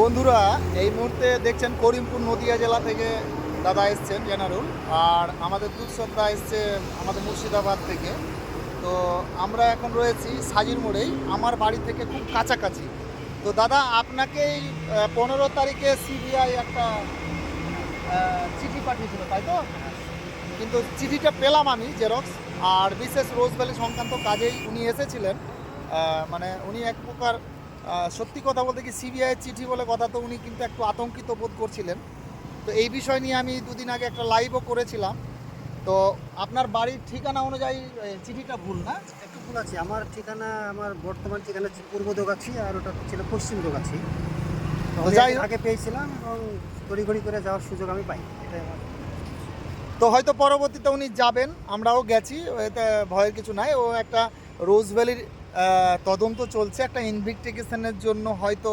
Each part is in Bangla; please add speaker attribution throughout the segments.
Speaker 1: বন্ধুরা, এই মুহূর্তে দেখছেন করিমপুর নদিয়া জেলা থেকে দাদা এসছেন, জেনারুল। আর আমাদের দুধসদা এসছে আমাদের মুর্শিদাবাদ থেকে। তো আমরা এখন রয়েছি সাজির মোড়েই, আমার বাড়ি থেকে খুব কাছাকাছি। তো দাদা, আপনাকেই পনেরো তারিখে সিবিআই একটা চিঠি পাঠিয়েছিল, তাই তো? কিন্তু চিঠিটা পেলাম আমি, জেরক্স। আর বিশেষ রোজভ্যালি সংক্রান্ত কাজেই উনি এসেছিলেন। মানে উনি এক প্রকার সত্যি কথা বলতে কি সিবিআই চিঠি বলে কথা তো উনি কিন্তু একটু আতঙ্কিত বোধ করছিলেন। তো এই বিষয় নিয়ে আমি দুদিন আগে একটা লাইভও করেছিলাম। তো আপনার বাড়ির ঠিকানা অনুযায়ী চিঠিটা ভুল না?
Speaker 2: একটু ভুল আছে। আমার ঠিকানা আমার বর্তমান ঠিকানা পূর্ব দোগাছি আর ওটা ছিল পশ্চিম দোগাছি। তো
Speaker 1: যাই
Speaker 2: আগে- আগে পেয়েছিলাম এবং তড়িঘড়ি করে যাওয়ার সুযোগ আমি পাই এটাই আমার।
Speaker 1: তো হয়তো পরবর্তীতে উনি যাবেন আমরাও গেছি এতে ভয়ের কিছু নাই। ও একটা রোজভ্যালির ভ্যালির তদন্ত চলছে, একটা ইনভেস্টিগেশনের জন্য হয়তো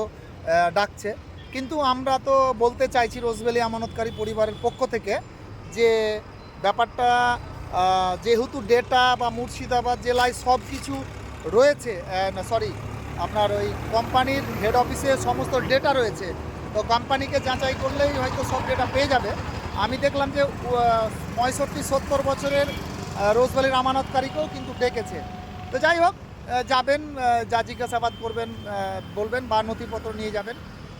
Speaker 1: ডাকছে। কিন্তু আমরা তো বলতে চাইছি রোজভ্যালি আমানতকারী পরিবারের পক্ষ থেকে যে ব্যাপারটা যেহেতু ডেটা বা মুর্শিদাবাদ জেলায় সব কিছু রয়েছে না সরি আপনার ওই কোম্পানির হেড অফিসে সমস্ত ডেটা রয়েছে, তো কোম্পানিকে যাচাই করলেই হয়তো সব ডেটা পেয়ে যাবে। আমি দেখলাম যে পঁয়ষট্টি সত্তর বছরের রোজভ্যালির আমানতকারীকেও কিন্তু ডেকেছে। তো যাই হোক যাবেন যা জিজ্ঞাসাবাদ করবেন বলবেন বা নথিপত্র নিয়ে যাবেন।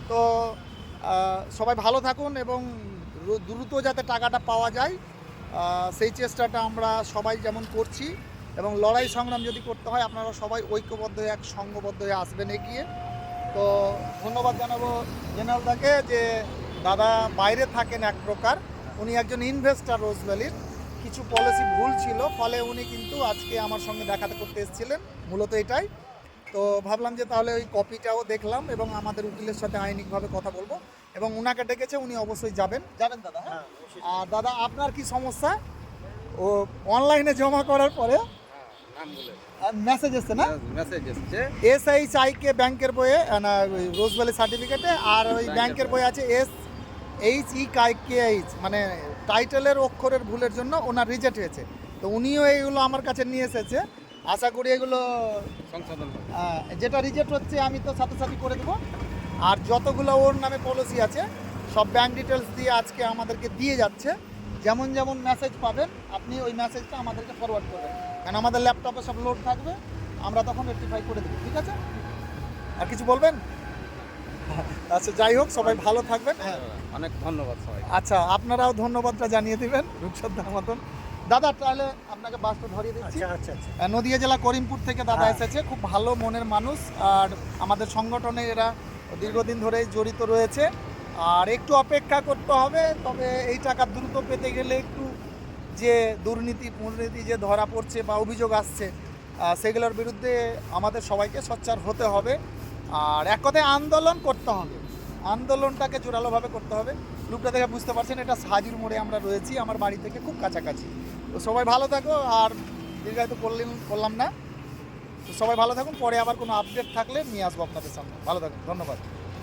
Speaker 1: তো সবাই ভালো থাকুন এবং দ্রু- দ্রুত যাতে টাকাটা পাওয়া যায় সেই চেষ্টাটা আমরা সবাই যেমন করছি এবং লড়াই সংগ্রাম যদি করতে হয়, আপনারা সবাই ঐক্যবদ্ধ হয়ে, এক সঙ্গবদ্ধ হয়ে আসবেন এগিয়ে। তো, ধন্যবাদ জানাব জেনারেলদাকে যে দাদা বাইরে থাকেন এক প্রকার, উনি একজন ইনভেস্টার রোজভ্যালির। কিছু পলিসি ভুল ছিল ফলে উনি কিন্তু আজকে আমার সঙ্গে দেখাতে করতে এসেছিলেন মূলত এটাই। তো ভাবলাম যে তাহলে ওই কপিটাও দেখলাম এবং আমাদের উকিলের সাথে আইনিকভাবে কথা বলব। এবং উনাকে ডেকেছে উনি অবশ্যই যাবেন। যাবেন দাদা হ্যাঁ? আর দাদা আপনার কি সমস্যা? ও অনলাইনে জমা করার পরে? মেসেজ এসছে না?
Speaker 3: মেসেজ এসছে।
Speaker 1: এস আই কে ব্যাংকের বইয়ে রোজভ্যালি সার্টিফিকেটে আর ওই
Speaker 3: ব্যাংকের
Speaker 1: বই আছে S H E I K H মানে টাইটেলের অক্ষরের ভুলের জন্য ওনার রিজেক্ট হয়েছে। তো উনিও এইগুলো আমার কাছে নিয়ে এসেছে। আশা করি এগুলো
Speaker 3: সংশোধন।
Speaker 1: যেটা রিজেক্ট হচ্ছে আমি তো সাথে সাথে করে দেবো। আর যতগুলো ওর নামে পলিসি আছে সব ব্যাংক ডিটেলস দিয়ে আজকে আমাদেরকে দিয়ে যাচ্ছে। যেমন যেমন মেসেজ পাবেন আপনি ওই মেসেজটা আমাদেরকে ফরওয়ার্ড করবেন। কারণ আমাদের ল্যাপটপে সব লোড থাকবে আমরা তখন রেক্টিফাই করে দেবো ঠিক আছে? আর কিছু বলবেন? আচ্ছা যাই হোক সবাই ভালো থাকবেন। হ্যাঁ
Speaker 3: অনেক ধন্যবাদ সবাই
Speaker 1: আচ্ছা আপনারাও ধন্যবাদটা জানিয়ে দিবেন রূপসদ্দার মতন। দাদা তাহলে আপনাকে বাসটা ধরিয়ে দিচ্ছি।
Speaker 2: আচ্ছা আচ্ছা আচ্ছা।
Speaker 1: নদিয়া জেলা করিমপুর থেকে দাদা
Speaker 2: হ্যাঁ।
Speaker 1: এসেছে খুব ভালো মনের মানুষ আর আমাদের সংগঠনে এরা দীর্ঘদিন ধরে জড়িত রয়েছে। আর একটু অপেক্ষা করতে হবে তবে এই টাকা দ্রুত পেতে গেলে একটু যে দুর্নীতি দুর্নীতি যে ধরা পড়ছে বা অভিযোগ আসছে সেগুলোর বিরুদ্ধে আমাদের সবাইকে সোচ্চার হতে হবে। আর এক কথায় আন্দোলন করতে হবে। আন্দোলনটাকে জোরালোভাবে করতে হবে। লুকটা দেখে বুঝতে পারছেন, এটা সাজির মোড়ে আমরা রয়েছি, আমার বাড়ি থেকে খুব কাছাকাছি। তো সবাই ভালো থাকো, আর দীর্ঘায়িত করলেন, করলাম না। তো সবাই ভালো থাকুন, পরে আবার কোনো আপডেট থাকলে নিয়ে আসব আপনাদের সামনে। ভালো থাকুন, ধন্যবাদ।